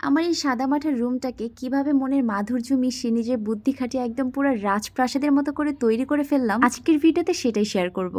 আমার এই সাদামাটার রুমটাকে কীভাবে মনের মাধুর্য মিশিয়ে নিজের বুদ্ধি খাটিয়ে একদম পুরো রাজপ্রাসাদের মতো করে তৈরি করে ফেললাম, আজকের ভিডিওতে সেটাই শেয়ার করব।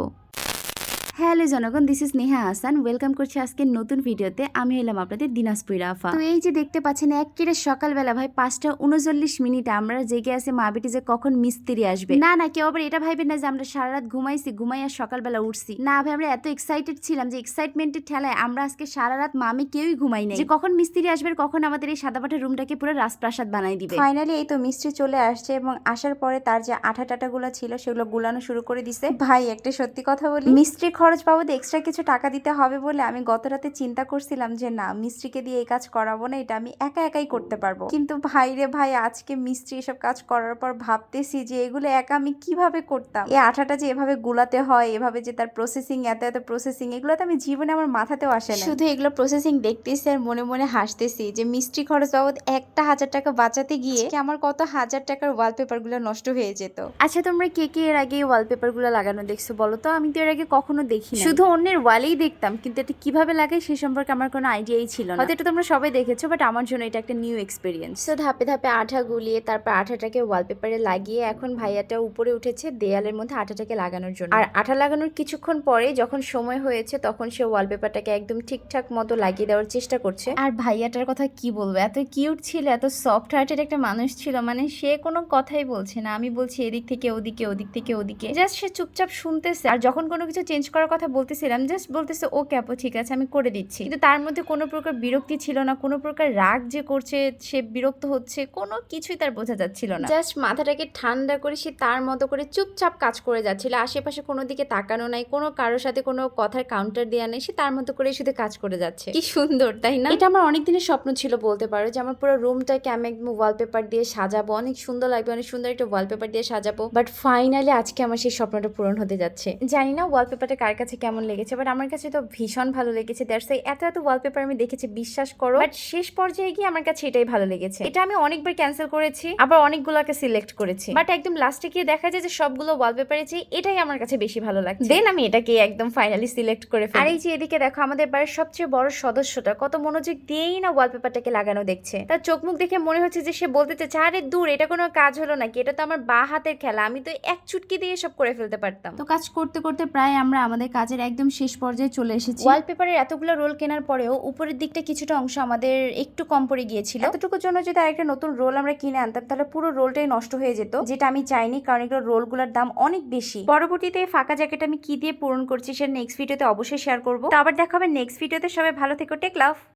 হ্যালো জনগণ this is Neha Hasan. Welcome করছি আজকের নতুন ভিডিওতে। আমি এলাম আপনাদের দিনাজপুর আফা। তো এই যে দেখতে পাচ্ছেন এক কিরে সকালবেলা ভাই পাঁচটা উনচল্লিশ মিনিটে আমরা জেগে আছি মা বেটি যে কখন মিস্ত্রি আসবে। না না কেউ আবার এটা ভাইবেন না যে আমরা সারা রাত ঘুমাইছি ঘুমাই আর সকালবেলা উঠছি। না ভাই আমরা এত এক্সাইটেড ছিলাম যে এক্সাইটমেন্টের ঠেলায় আমরা আজকে সারা রাত মামি কেউই ঘুমাই নাই। যে কখন মিস্ত্রি আসবে কখন আমাদের এই সাদাপাটা রুমটাকে পুরো রাজপ্রাসাদ বানাই দিবে। ফাইনালি এই তো মিস্ত্রি চলে আসছে এবং আসার পরে তার যে আঠা টাটাগুলো ছিল সেগুলো গুলানো শুরু করে দিছে। ভাই একটা সত্যি কথা বলি। মিস্ত্রি খরচ বাবদ এক্সট্রা কিছু টাকা দিতে হবে বলে আমি গত রাতে চিন্তা করছিলাম যে না মিস্ত্রিকে দিয়ে এই কাজ করাবো না এটা আমি একা একাই করতে পারব। কিন্তু ভাই রে ভাই আজকে মিস্ত্রি এসব কাজ করার পর ভাবতেছি যে এগুলো একা আমি কীভাবে করতাম? এই আঠাটা যে এভাবে গুলাতে হয় এভাবে যে তার প্রসেসিং এত এত প্রসেসিং এগুলো তো আমি জীবনে আমার মাথাতেও আসে না। শুধু এগুলো প্রসেসিং দেখতেছি আর মনে মনে হাসতেছি যে মিস্ত্রি খরচ বাবদ একটা হাজার টাকা বাঁচাতে গিয়ে আমার কত হাজার টাকার ওয়ালপেপারগুলো নষ্ট হয়ে যেত। আচ্ছা তোমরা কে কে এর আগে ওয়ালপেপারগুলো লাগানো দেখছ বলো তো? আমি তো এর আগে কখনো দেখি শুধু অন্যের ওয়ালেই দেখতাম কিন্তু এটা কীভাবে লাগাই সে সম্পর্কে আমার কোনো আইডিয়াই ছিল না। হয়তো এটা তোমরা সবাই দেখেছ বাট আমার জন্য এটা একটা নিউ এক্সপিরিয়েন্স তো ধাপে ধাপে আঠা গুলিয়ে তারপর আঠাটাকে ওয়ালপেপারে লাগিয়ে এখন ভাইয়াটা উপরে উঠেছে দেয়ালের মধ্যে আঠাটাকে লাগানোর জন্য। আর আঠা লাগানোর কিছুক্ষণ পরে যখন সময় হয়েছে তখন সে ওয়ালপেপারটাকে একদম ঠিকঠাক মতো লাগিয়ে দেওয়ার চেষ্টা করছে। আর ভাইয়াটার কথা কি বলব এত কিউট ছিল এত সফট হার্টের একটা মানুষ ছিল মানে সে কোনো কথাই বলছে না। আমি বলছি এদিক থেকে ওদিকে ওদিক থেকে ওদিকে। জাস্ট সে চুপচাপ শুনতেছে আর যখন কোনো কিছু চেঞ্জ করার কথা বলতেছিলাম জাস্ট বলতেছে ওকে আপু ঠিক আছে আমি করে দিচ্ছি। কিন্তু তার মধ্যে কোনো প্রকার বিরক্তি ছিল না কোনো প্রকার রাগ যে করছে সে বিরক্ত হচ্ছে কোনো কিছুই তার বোঝা যাচ্ছিল না। জাস্ট মাথাটাকে ঠান্ডা করে সে তার মতো করে চুপচাপ কাজ করে যাচ্ছিল আশেপাশে কোনো দিকে তাকানো নাই কোনো কারোর সাথে কোনো কথার কাউন্টার দেওয়া নেই সে তার মতো করে শুধু কাজ করে যাচ্ছে। কি সুন্দর তাই না? এটা আমার অনেক দিনের স্বপ্ন ছিল বলতে পারো যে আমার পুরো রুমটাকে আমি একদম ওয়ালপেপার দিয়ে সাজাবো অনেক সুন্দর লাগবে অনেক সুন্দর একটা ওয়ালপেপার দিয়ে সাজাবো বাট ফাইনালি আজকে আমার সেই স্বপ্নটা পূরণ হতে যাচ্ছে। জানি না ওয়ালপেপারটা কার কাছে কেমন লেগেছে বাট আমার কাছে তো ভীষণ ভালো লেগেছে। দ্যাটস এত এত ওয়ালপেপার আমি দেখেছি, বিশ্বাস করো। বাট শেষ পর্যায়ে গিয়ে আমার কাছে এটাই ভালো লেগেছে। এটা আমি অনেকবার ক্যান্সেল করেছি, আবার অনেকগুলোকে সিলেক্ট করেছি। বাট একদম লাস্টে গিয়ে দেখা যায় যে সবগুলো ওয়ালপেপারে যে এটাই আমার কাছে বেশি ভালো লাগছে। দেন আমি এটাকে একদম ফাইনালি সিলেক্ট করে আর এই যে এদিকে দেখো, আমাদের বাড়ির সবচেয়ে বড় সদস্যটা কত মনোযোগ দিয়েই না ওয়ালপেপারটাকে লাগানো দেখছে। তার চোখ মুখ দেখে মনে হচ্ছে যে সে বলতে চাচ্ছে, আরে দূর, এটা কোনো কাজ হলো নাকি? এটা তো আমার বা হাতের খেলা, আমি তো এক চুটকি দিয়ে সব করে ফেলতে পারতাম। তো কাজ করতে করতে প্রায় আমরা আমাদের কাজের একদম শেষ পর্যায়ে চলে এসেছি। ওয়ালপেপারের এতগুলো রোল কেনার পরেও উপরের দিকটা কিছুটা অংশ আমাদের একটু কম পড়ে গিয়েছিল। এতটুকুর জন্য যদি আরেকটা নতুন রোল আমরা কিনে আনতাম তাহলে পুরো রোলটাই নষ্ট হয়ে যেত যেটা আমি চাইনি কারণ এগুলো রোলগুলোর দাম অনেক বেশি। পরবর্তীতে ফাঁকা জ্যাকেট আমি কি দিয়ে পূরণ করছি সেটা নেক্সট ভিডিওতে অবশ্যই শেয়ার করব। তো আবার দেখা হবে নেক্সট ভিডিওতে সবাই ভালো থেকো টেক লাভ